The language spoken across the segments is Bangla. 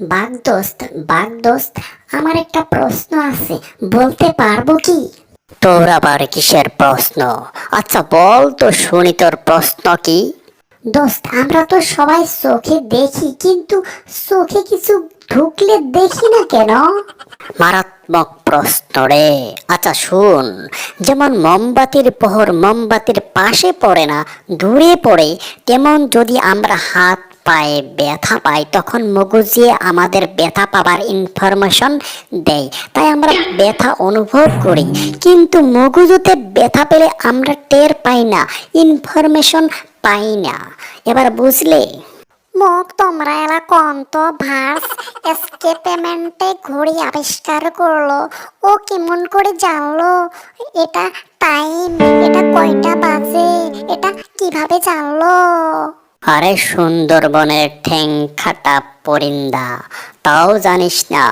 বাঘ দোস্ত বাঘ দোস্ত আমার একটা প্রশ্ন আছে, বলতে পারব কি? তোর আবার কিসের প্রশ্ন? আচ্ছা বল তো শুনি তোর প্রশ্ন কি? দোস্ত, আমরা তো সবাই চোখে দেখি, কিন্তু চোখে কিছু ঢুকলে দেখি না কেন? মারাত্মক প্রশ্ন রে। আচ্ছা শুন, যেমন মোমবাতির পোহর মোমবাতির পাশে পড়ে না, দূরে পড়ে, তেমন যদি আমরা হাত পায়ে ব্যথা পাই তখন মগজিয়ে আমাদের ব্যথা পাবার ইনফরমেশন দেয়। তাই আমরা ব্যথা অনুভব করি। কিন্তু মগজুতে ব্যথা পেলে আমরা টের পাই না ইনফরমেশন পাই না। এবার বুঝলে? মোক তোমরা এলা কন্ত ভার্স এসকেপেমেন্টে ঘড়ি আবিষ্কার করল। ও কেমন করে জানলো? এটা টাইম এটা কয়টা বাজে? এটা কীভাবে জানলো? আরে সুন্দরবনের ঠ্যাং খাটা পরিন্দা, তাও জানিস না,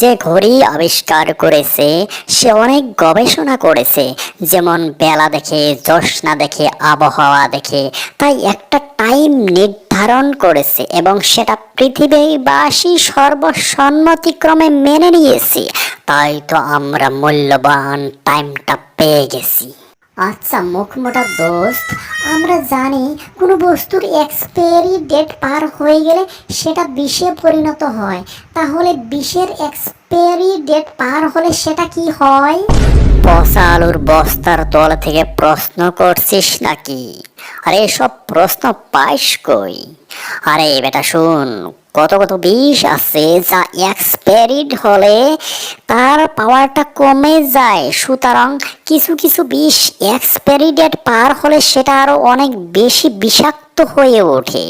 যে ঘড়ি আবিষ্কার করেছে, সে অনেক গবেষণা করেছে, যেমন বেলা দেখে, জ্যোৎস্না দেখে, আবহাওয়া দেখে, তাই একটা টাইম নির্ধারণ করেছে এবং সেটা পৃথিবীবাসী সর্বসম্মতিক্রমে মেনে নিয়েছে, তাই তো আমরা মূল্যবান টাইমটা পেয়ে গেছি। আচ্ছা মুখ মোটা দোস্ত, আমরা জানি কোনো বস্তুর এক্সপায়ারি ডেট পার হয়ে গেলে সেটা বিষে পরিণত হয়। তাহলে বিষের এক্সপায়ারি ডেট পার হলে সেটা কি হয়? পচা আলুর বস্তার তলা থেকে প্রশ্ন করছিস নাকি? আরে, এসব প্রশ্ন পাইস কই? আরে বেটা, শুন কত কত বিষ আছে, যা এক্সপেরিড হলে তার পাওয়ারটা কমে যায়। সুতরাং কিছু কিছু বিষ এক্সপেরিডেড পার হলে সেটা আরও অনেক বেশি বিষাক্ত হয়ে ওঠে।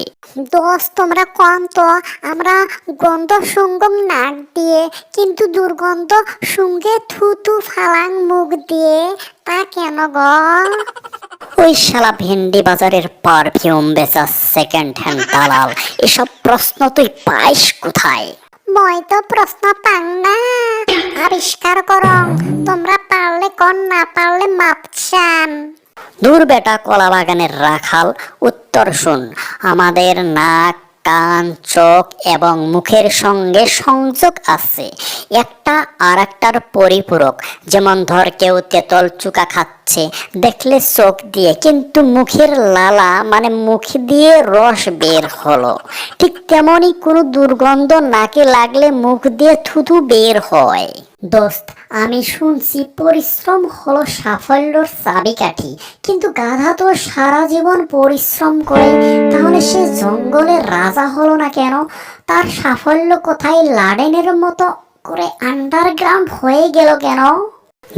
দোস্ত তোমরা কম তো। আমরা গন্ধ সুঙ্গম নাক দিয়ে কিন্তু দুর্গন্ধ সুঙ্গে থুতু ফালাং মুখ দিয়ে। তা কেন গো? ওই শালা ভেন্ডি বাজারের পারফিউম বেচা সেকেন্ড হ্যান্ড দালাল এসব প্রশ্ন তুই পাইস কোথায়? মই তো প্রশ্ন পাং না। আবিষ্কার করং তোমরা পারলে কন না পারলে মাপচান দূর বেটা কলা বাগানের রাখাল, উত্তর শুন। আমাদের নাক, কান, চোখ এবং মুখের সঙ্গে সংযোগ আছে। একটা আর একটার পরিপূরক। যেমন ধর কেউ তেতল চুকা খাচ্ছে, দেখলে চোখ দিয়ে, কিন্তু মুখের লালা মানে মুখ দিয়ে রস বের হলো। ঠিক তেমনই কোনো দুর্গন্ধ নাকে লাগলে মুখ দিয়ে থুথু বের হয়। দোস্ত, আমি শুনছি পরিশ্রম হলো সাফল্যর চাবিকাঠি, কিন্তু গাধা তো সারা জীবন পরিশ্রম করে, তাহলে সে জঙ্গলের রাজা হলো না কেন? তার সাফল্য কোথায় লাডেনের মতো করে আন্ডারগ্রাউন্ড হয়ে গেল কেন?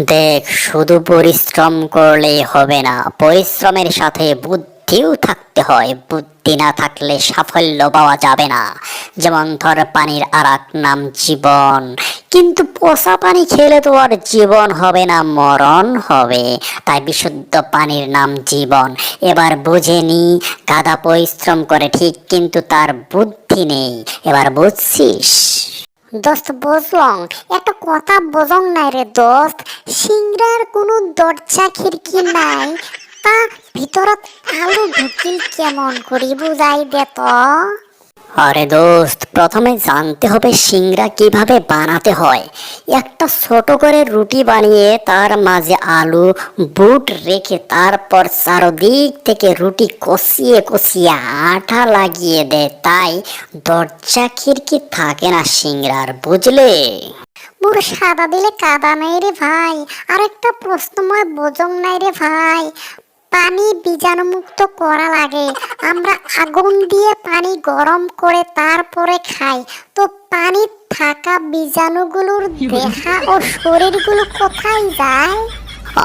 দেখ, শুধু পরিশ্রম করলেই হবে না। পরিশ্রমের সাথে বুদ্ধিও থাকতে হয়। বুদ্ধি না থাকলে সাফল্য পাওয়া যাবে না। যেমন ধর, পানির আর নাম জীবন। কিন্তু পোষা পানি খেলে তো আর জীবন হবে না, মরণ হবে। তাই বিশুদ্ধ পানির নাম জীবন। এবার বুঝে নি, গাধা পরিশ্রম করে ঠিক কিন্তু তার বুদ্ধি নেই। এবার বুঝছিস? দোস্ত বুঝলং একটা কথা বোঝং নাই রে দোস্ত। সিংড়ার কোনো দরজা খিড়কি নাই। তা ভিতরত আলু ঢুকিল কেমন করি বুঝাই দে তো। আরে দোস্ত, প্রথমে জানতে হবে সিংড়া কীভাবে বানাতে হয়। একটা ছোট করে রুটি বানিয়ে তার মাঝে আলু, বুট রেখে তারপর চারদিক থেকে রুটি কষিয়ে কষিয়ে আঠা লাগিয়ে দেয়। তাই দরজা খিড়কি থাকে না সিংড়ার, বুঝলে? মোর সাদা দিলে কাদা নাই রে ভাই। আর একটা প্রশ্নময় বোঝং নাই রে ভাই। পানি বীজাণুমুক্ত করা লাগে। আমরা আগুন দিয়ে পানি গরম করে তারপরে খাই। তো পানি থাকা বীজাণুগুলোর দেহা ও শরীরগুলো কোথায় যায়?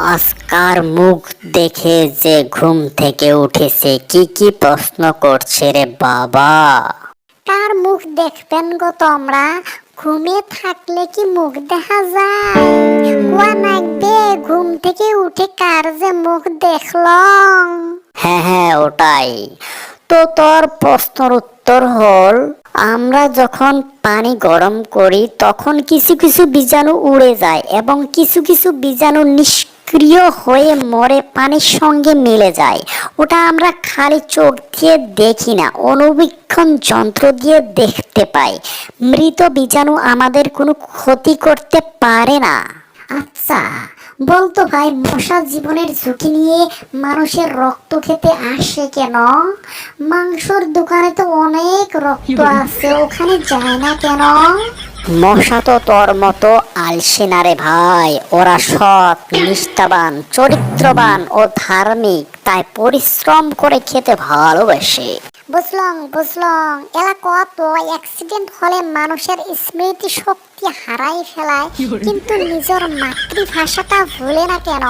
আজকার মুখ দেখে যে ঘুম থেকে উঠেছে কি কি প্রশ্ন করছে রে বাবা? কার মুখ দেখবেন গো তোমরা? ঘুমিয়ে থাকলে কি মুখ দেখা যায়? নাকবে ঘুম থেকে উঠে কার যে মুখ দেখলাম হ্যাঁ হ্যাঁ ওটাই। তো তোর প্রশ্নের উত্তর হল, আমরা যখন পানি গরম করি, তখন কিছু কিছু বীজাণু উড়ে যায় এবং কিছু কিছু বীজাণু নিষ্ক্রিয় হয়ে মরে পানির সঙ্গে মিলে যায়। ওটা আমরা খালি চোখ দিয়ে দেখি না অনুবীক্ষণ যন্ত্র দিয়ে দেখতে পাই। মৃত বীজাণু আমাদের কোনো ক্ষতি করতে পারে না। আচ্ছা বলতো ভাই মশা জীবনের ঝুঁকি নিয়ে মানুষের রক্ত খেতে আসে কেন? মাংসর দোকানে তো অনেক রক্ত আছে ওখানে যায় না কেন? মশা তো তোর মতো আলসে না রে ভাই। ওরা সৎ নিষ্ঠাবান চরিত্রবান ও ধার্মিক তাই পরিশ্রম করে খেতে ভালোবাসে। বুঝলং বুঝলং এলা কত অ্যাক্সিডেন্ট হলে মানুষের স্মৃতি শক্তি হারাই ফেলায় কিন্তু নিজের মাতৃভাষাটা ভুলে না কেন?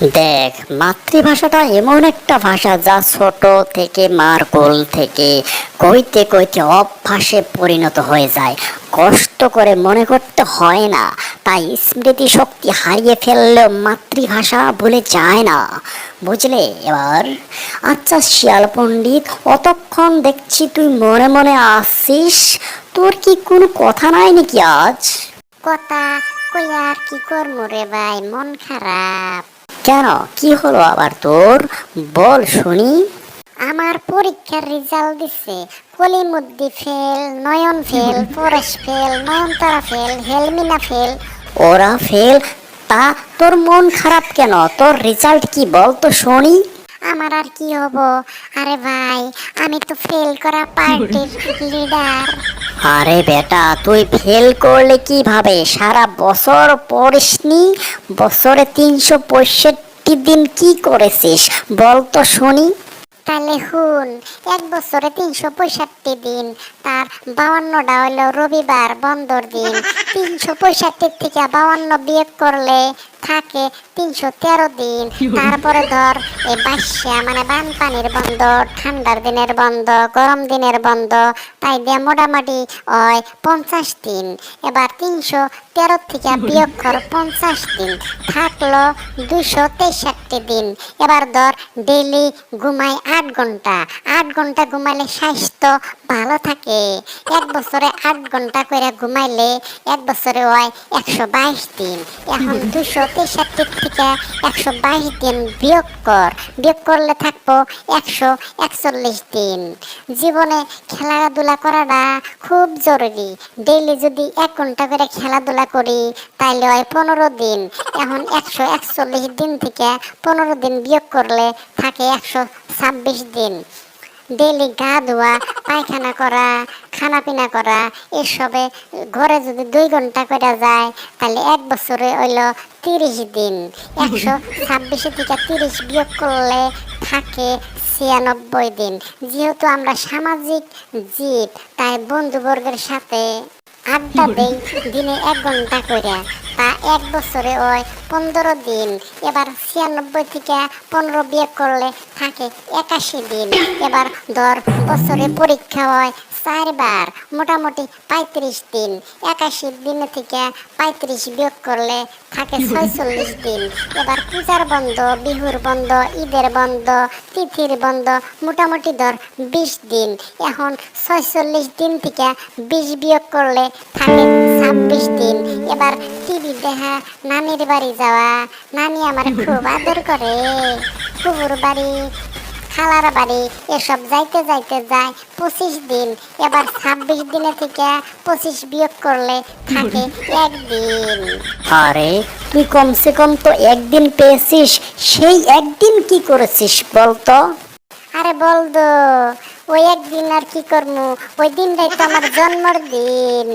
দেখ, মাতৃভাষাটা এমন একটা ভাষা যা ছোট থেকে মার কোল থেকে, কইতে কইতে অভ্যাসে পরিণত হয়ে যায়। কষ্ট করে মনে করতে হয় না, তাই স্মৃতি শক্তি হারিয়ে ফেললেও মাতৃভাষা ভুলে যায় না। বুঝলে? এবার আচ্ছা শিয়াল পণ্ডিত, অতক্ষণ দেখছি তুই মনে মনে আসিস, তোর কি কোনো কথা নাই নাকি আজ? কথা কই আর কি করব রে ভাই, মন খারাপ। কেন? কি হলো আবার তোর? বল শুনি। আমার পরীক্ষার রেজাল্ট দিছে। Kalimuddi fail Nayan fail Paresh fail Nayantara fail Helmina fail ওরা ফেল তা তোর মন খারাপ কেন? তোর রেজাল্ট কি বল তো শুনি। আমার আর কি হব? আরে ভাই আমি তো ফেল করা পার্টির লিডার আরে বেটা, তুই ফেল করলে কীভাবে? সারা বছর পড়িসনি বছরে তিনশো পঁয়ষট্টি দিন কি করেছিস? বল তো শুনি। তাহলে হুন এক বছরে তিনশো পঁয়ষট্টি দিন, তার বাউান্নটা হলো রবিবার বন্দর দিন। তিনশো পঁয়ষট্টি থেকে বাউান্ন বিয়োগ করলে থাকে তিনশো তেরো দিন। তারপরে ধর এই বাসা মানে বানপানির বন্ধ, ঠান্ডার দিনের বন্ধ, গরম দিনের বন্ধ, তাই দিয়ে মোটামুটি ওই পঞ্চাশ দিন। এবার তিনশো তেরো থেকে বিয়োগ কর পঞ্চাশ দিন। থাকল দুশো তেষট্টি দিন। এবার ধর ডেইলি ঘুমাই আট ঘণ্টা। আট ঘণ্টা ঘুমাইলে স্বাস্থ্য ভালো থাকে। এক বছরে আট ঘণ্টা করে ঘুমাইলে এক বছরে হয় একশো বাইশ দিন। এখন দুশো তেষট্টি থেকে একশো বাইশ দিন বিয়োগ কর। বিয়োগ করলে থাকব একশো একচল্লিশ দিন। জীবনে খেলাধুলা করাটা খুব জরুরি। ডেইলি যদি এক ঘণ্টা করে খেলাধুলা করি, তাইলে হয় পনেরো দিন। এখন একশো একচল্লিশ দিন থেকে পনেরো দিন বিয়োগ করলে থাকে একশো ছাব্বিশ দিন। ডেইলি গা ধোয়া, পায়খানা করা খানা পিনা করা, এসবে ঘরে যদি দুই ঘণ্টা করে যায়, তাহলে এক বছরে হইল তিরিশ দিন। একশো ছাব্বিশে থেকে তিরিশ বিয়োগ করলে থাকে ছিয়ানব্বই দিন। যেহেতু আমরা সামাজিক জীব, তাই বন্ধুবর্গের সাথে আড্ডা দেই দিনে এক ঘণ্টা করে। তা এক বছরে ওই পনেরো দিন। এবার ছিয়ানব্বই থেকে পনেরো বিয়ে করলে থাকে একাশি দিন। এবার ধর বছরে পরীক্ষা হয় চারবার মোটামুটি পঁয়ত্রিশ দিন। একাশি দিন থেকে পঁয়ত্রিশ বিয়োগ করলে থাকে ছয়চল্লিশ দিন। এবার পূজার বন্ধ বিহুর বন্ধ ঈদের বন্ধ তিথির বন্ধ মোটামুটি ধর বিশ দিন। এখন ছয়চল্লিশ দিন থেকে বিশ বিয়োগ করলে থাকে ছাব্বিশ দিন। এবার টিভি দেখা নানির বাড়ি যাওয়া। নানি আমার খুব আদর করে। কুকুর বাড়ি। খালার বাড়ি এসব যাইতে যাইতে যায় পঁচিশ দিন। এবার ছাব্বিশ দিনে থেকে পঁচিশ বিয়োগ করলে থাকে একদিন। আরে তুই কমসে কম তো একদিন পেয়েছিস সেই একদিন কি করেছিস বলতো? আরে বলদো ওই একদিন আর কি করব ওই দিনটাই তো আমার জন্মর দিন।